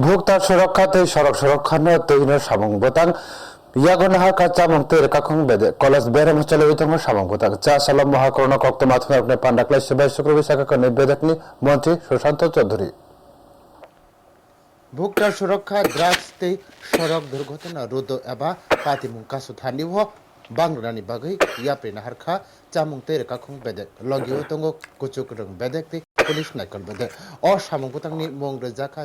ভোক্তা সুরক্ষাতে সড়ক সুরক্ষানো তৈন সামং বতাং ইয়াগন হাকা চামং তের কাখং বেদে কলেজ বেরম চলে উইতং সামং বতাং চা সালাম মহাকরণ কক্ত মাথুন আপনি পান্ডাকলাই শাখা মন্ত্রী সুশান্ত চৌধুরী। সুরক্ষা সড়ক দুর্ঘটনা এবা হ হারখা চামুং লগিও তঙ্গ কুচুক রং tei পুলিশ নাকল বেদek অ নিয়ে বুতাংনি জাকা রজাখা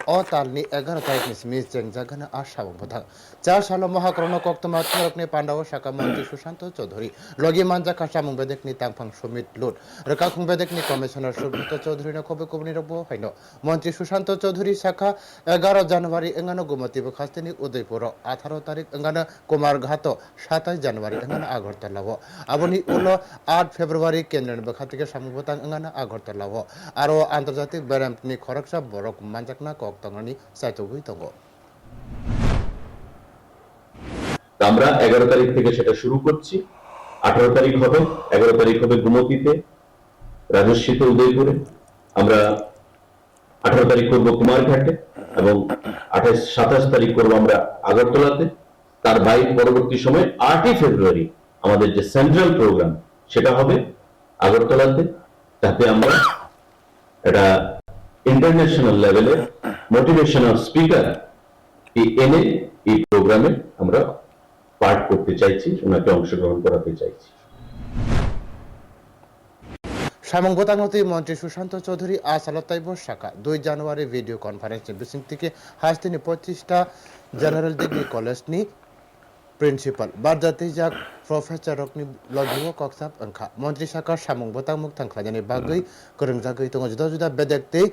জাগৃতি অ তালনি এগারো স্মিথ জেং জাগানা আর সামুং বুতাং চার সাল মহাকরণ কক্তমা থরকনি পান্ডাও শাখা মন্ত্রী সুশান্ত চৌধুরী। লগি মানজাখা সামুং বেদকনি তাংফাং সুমিত লুট। রকাখং বেদকনি কমিশনার সুব্রত চৌধুরী নখবে কবনি রব হাইন। মন্ত্রী সুশান্ত চৌধুরী শাখা এগারো জানুয়ারি এঙ্গানো গুমতি বখাস্তিনি উদয়পুর। আঠারো তারিখ এঙ্গানো কুমারঘাট সাতাশ জানুয়ারি এঙ্গানো আগরতলা আবনি উলো আট ফেব্রুয়ারি কেন্দ্রীয় বখাতিকে সামুবতাং এঙ্গানো আগরতলা আরও আন্তর্জাতিক বেরামনি খরকসা বরক মানজাকনা কক তঙ্গানি সাইতগুই তঙ্গ তা আমরা এগারো তারিখ থেকে সেটা শুরু করছি। আঠারো তারিখ হবে, এগারো তারিখ হবে গুমতিতে, রাজস্বীতে, উদয়পুরে। আমরা আঠারো তারিখ করব কুমারঘাটে এবং আঠাশ, সাতাশ তারিখ করব আমরা আগরতলাতে। তার বাইর পরবর্তী সময় আটই ফেব্রুয়ারি আমাদের যে সেন্ট্রাল প্রোগ্রাম, সেটা হবে আগরতলাতে। তাতে আমরা এটা ইন্টারন্যাশনাল লেভেলে মোটিভেশনাল স্পিকার এনে এই প্রোগ্রামে আমরা পার্ট করতে চাইছি, ওনাকে অংশগ্রহণ করাতে চাইছি। সামং বোতাংহতি মন্ত্রী সুশান্ত চৌধুরী আজ আলতাইব শাখা, দুই জানুয়ারি ভিডিও কনফারেন্সে মিটিং থেকে হাসদিনী প্রতিষ্ঠা জেনারেল ডিগ্রি কলেজ নি প্রিন্সিপাল প্রফেসর রকনি অংখা মন্ত্রী সামং জানি বাগৈ জাগৈ তঙ্গ জুদা জুদা বেদেকতেই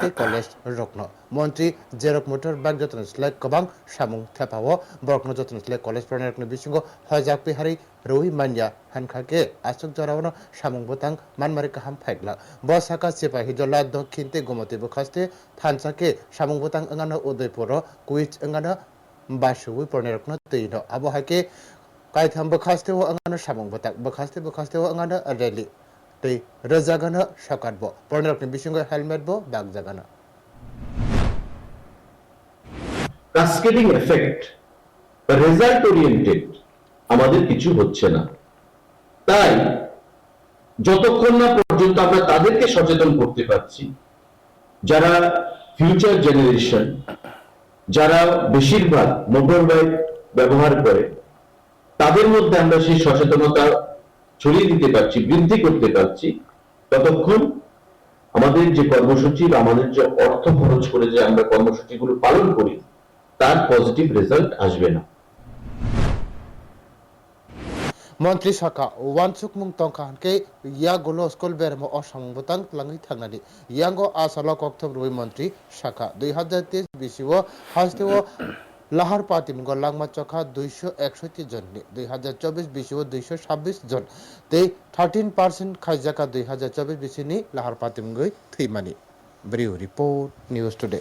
তে কলেজ রকন মন্ত্রী জেরক মোটর ব্যাগ যত্ন স্লেক কবাং, সামুং থেপাও বরকন যত্ন স্লেক কলেজ প্রণয় রকন বিসিঙ্গ হজাক পিহারি রুই মানিয়া হানখাকে আসুক জরাওন সামুং বোতাং, মানমারি কাহাম ফাইগলা। বসাকা সিপাহি জলা, দক্ষিণতে গোমতি বখাস্তে, থানসাকে সামুং বোতাং এঙ্গানো উদয়পুর, কুইচ এঙ্গানো বাসুই প্রণয় রকন তৈন আবহাকে কাইথাম বখাস্তেও এঙ্গানো সামুং বোতাং বখাস্তে বখাস্তেও rally tei rojagana sakatbo pornography bisingo helmet bo bagjagana cascading effect বা রেজাল্ট ওরিয়েন্টেড আমাদের কিছু হচ্ছে না। তাই, যতক্ষণ না পর্যন্ত আমরা তাদেরকে সচেতন করতে পারছি, যারা ফিউচার জেনারেশন যারা বেশিরভাগ মোটর বাইক ব্যবহার করে, তাদের মধ্যে আমরা সেই সচেতনতা ছড়িয়ে দিতে পারছি, বৃদ্ধি করতে পারছি, ততক্ষণ আমাদের যে কর্মসূচি বা আমাদের যে অর্থ খরচ করে যে আমরা কর্মসূচিগুলো পালন করি, তার পজিটিভ রেজাল্ট আসবে না। মন্ত্রী শাখা, ওয়ানসুক মুং তংখানকে ইয়াগুলো স্কুল বেরমো অসামং বতাং লাঙ্গি থাংনানি ইয়াঙ্গো আসাল কক্থম রুই মন্ত্রী শাখা, দুই হাজার তেইশ বিসিও হাস্তেও লাহার পাতিম গল্লাংমা চখা দুইশো একষট্টি জন দুই হাজার চব্বিশ বিসিও দুইশো ছাব্বিশ জন। তে থার্টিন পার্সেন্ট খাইজাকা দুই হাজার চব্বিশ বিসিনি লাহার পাতিমগৈ থৈমানি ব্রিউ রিপোর্ট, নিউজ টুডে।